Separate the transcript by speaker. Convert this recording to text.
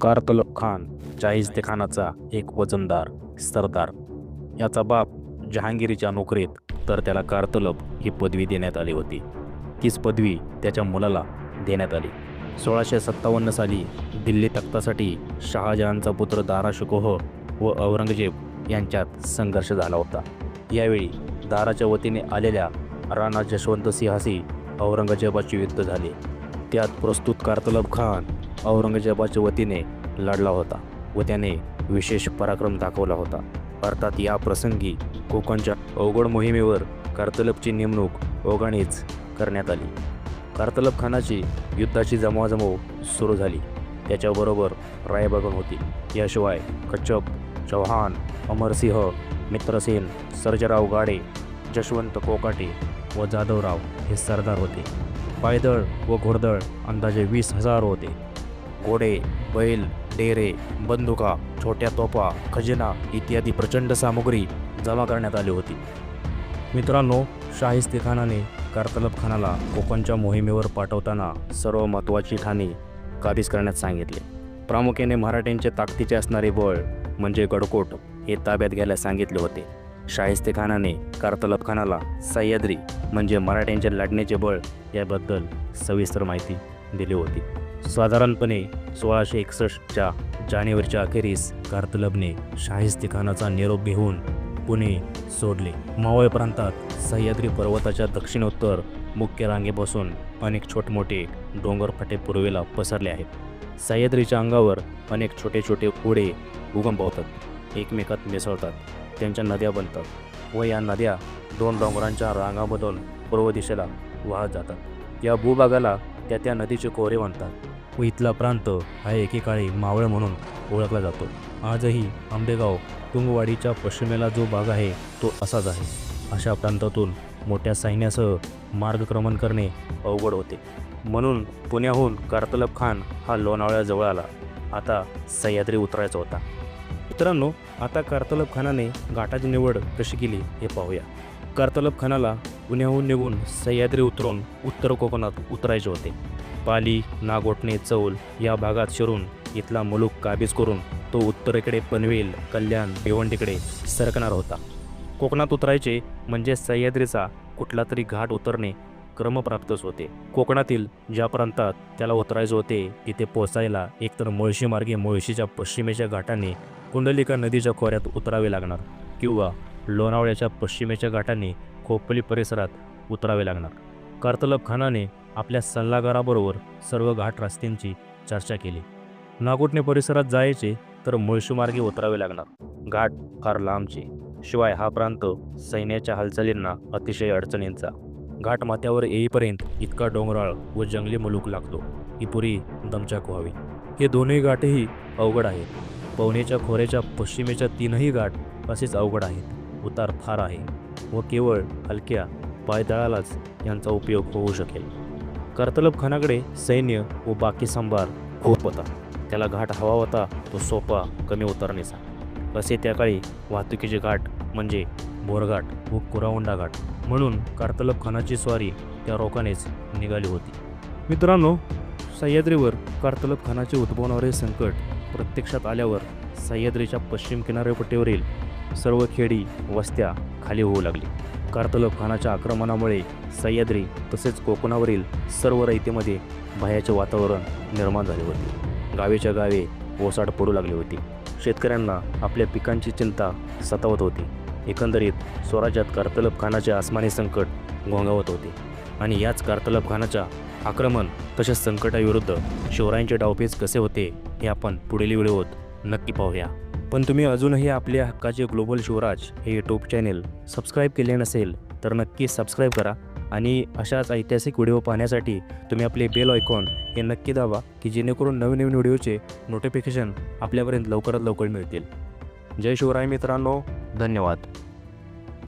Speaker 1: कारतलब खान शाहिस्ते खानाचा एक वजनदार सरदार. याचा बाप जहांगीरीच्या नोकरीत तर त्याला कारतलब ही पदवी देण्यात आली होती. तीच पदवी त्याच्या मुलाला देण्यात आली. सोळाशे सत्तावन्न साली दिल्ली तख्तासाठी शहाजहानचा पुत्र दारा शुकोह व औरंगजेब यांच्यात संघर्ष झाला होता. यावेळी दाराच्या वतीने आलेल्या राणा जशवंत सिंहाशी औरंगजेबाचे युद्ध झाले. त्यात प्रस्तुत कारतलब खान औरंगजेबाच्या वतीने लढला होता व त्याने विशेष पराक्रम दाखवला होता. अर्थात या प्रसंगी कोकणच्या अवघड मोहिमेवर कारतलबची नेमणूक ओघाणीच करण्यात आली. कारतलब खानाची युद्धाची जमवाजमव सुरू झाली. त्याच्याबरोबर रायबगन होती. याशिवाय कच्छप चौहान अमरसिंह मित्रसेन सर्जराव गाडे जशवंत कोकाटे व जाधवराव हे सरदार होते. पायदळ व घोडदळ अंदाजे वीस हजार होते. घोडे बैल डेरे बंदुका छोट्या तोफा खजिना इत्यादी प्रचंड सामुग्री जमा करण्यात आली होती. मित्रांनो शाहिस्ते खानाने कारतलब खानाला कोकणच्या मोहिमेवर पाठवताना सर्व महत्त्वाची ठाणे काबीज करण्यात सांगितले. प्रामुख्याने मराठ्यांचे ताकदीचे असणारे बळ म्हणजे गडकोट हे ताब्यात घ्यायला सांगितले होते. शाहिस्ते खानाने कारतलब खानाला सह्याद्री म्हणजे मराठ्यांच्या लढण्याचे बळ याबद्दल सविस्तर माहिती दिली होती. साधारणपणे सोळाशे एकसष्टच्या जानेवारीच्या अखेरीस कार्तलबने शाहिस्तीखानाचा निरोप घेऊन पुणे सोडले. मावळ प्रांतात सह्याद्री पर्वताच्या दक्षिणोत्तर मुख्य रांगेपासून अनेक छोटमोठे डोंगर फाटे पूर्वेला पसरले आहेत. सह्याद्रीच्या अंगावर अनेक छोटे छोटे ओढे उगम पावतात एकमेकात मिसळतात. त्यांच्या नद्या बनतात व या नद्या दोन डोंगरांच्या रांगामधून पूर्व दिशेला वाहत जातात. या भूभागाला त्या त्या नदीचे कोरे म्हणतात. व इथला प्रांत हा एकेकाळी मावळ म्हणून ओळखला जातो. आजही आंबेगाव तुंगवाडीच्या पश्चिमेला जो भाग आहे तो असाच आहे. अशा प्रांतातून मोठ्या सैन्यासह मार्गक्रमण करणे अवघड होते. म्हणून पुण्याहून कारतलब खान हा लोणावळ्याजवळ आला. आता सह्याद्री उतरायचा होता. मित्रांनो आता कारतलब खानाने घाटाची निवड कशी केली हे पाहूया. कारतलब खानाला पुण्याहून निघून सह्याद्री उतरून उत्तर कोकणात उतरायचे होते. पाली नागोटणे चौल या भागात शिरून इथला मुलूक काबीज करून तो उत्तरेकडे पनवेल कल्याण भिवंडीकडे सरकणार होता. कोकणात उतरायचे म्हणजे सह्याद्रीचा कुठला तरी घाट उतरणे क्रमप्राप्तच होते. कोकणातील ज्या प्रांतात त्याला उतरायचे होते तिथे पोचायला एकतर मुळशी मार्गे मुळशीच्या पश्चिमेच्या घाटाने कुंडलिका नदीच्या खोऱ्यात उतरावे लागणार किंवा लोणावळ्याच्या पश्चिमेच्या घाटाने खोपली परिसरात उतरावे लागणार. कारतलब खानाने आपल्या सल्लागाराबरोबर सर्व घाट रस्त्यांची चर्चा केली. नागोटणे परिसरात जायचे तर मुळशीमार्गे उतरावे लागणार. घाट फार लांबचे. शिवाय हा प्रांत सैन्याच्या हालचालींना अतिशय अडचणींचा. घाट माथ्यावर येईपर्यंत इतका डोंगराळ व जंगली मुलूक लागतो. की पुरी दमचाक व्हावी. हे दोन्ही घाटही अवघड आहेत. पवनेच्या खोऱ्याच्या पश्चिमेच्या तीनही घाट असेच अवघड आहेत. उतार फार आहे व केवळ हलक्या पायदळालाच यांचा उपयोग होऊ शकेल. कर्तलब खानाकडे सैन्य व बाकी सांभार खूप होता. त्याला घाट हवा होता तो सोपा कमी उतरणीचा. असे त्या काळी वाहतुकीचे घाट म्हणजे बोरघाट व कुरावंडा घाट म्हणून कर्तलबखानाची स्वारी त्या रोखानेच निघाली होती. मित्रांनो सह्याद्रीवर कर्तलबखानाचे उद्भवणारे संकट प्रत्यक्षात आल्यावर सह्याद्रीच्या पश्चिम किनारपट्टीवरील सर्व खेडी वस्त्या खाली होऊ लागली. कार्तलब खानाच्या आक्रमणामुळे सह्याद्री तसेच कोकणावरील सर्व रयतेमध्ये भयाचे वातावरण निर्माण झाले होते. गावेच्या गावे ओसाड पडू लागली होती. शेतकऱ्यांना आपल्या पिकांची चिंता सतावत होती. एकंदरीत स्वराज्यात कार्तलब खानाचे आसमानी संकट घोंगावत होते. आणि याच कार्तलब खानाच्या आक्रमण तसेच संकटाविरुद्ध शिवरायांचे डावपेच कसे होते हे आपण पुढील व्हिडिओत नक्की पाहूया. पण तुम्ही अजूनही आपल्या हक्काचे ग्लोबल शिवराज हे यूट्यूब चॅनेल सबस्क्राईब केले नसेल तर नक्की सबस्क्राईब करा आणि अशाच ऐतिहासिक व्हिडिओ पाहण्यासाठी तुम्ही आपले बेल आयकॉन हे नक्की दाबा की जेणेकरून नवीन नवीन व्हिडिओचे नोटिफिकेशन आपल्यापर्यंत लवकरात लवकर मिळतील. जय शिवराय मित्रांनो धन्यवाद.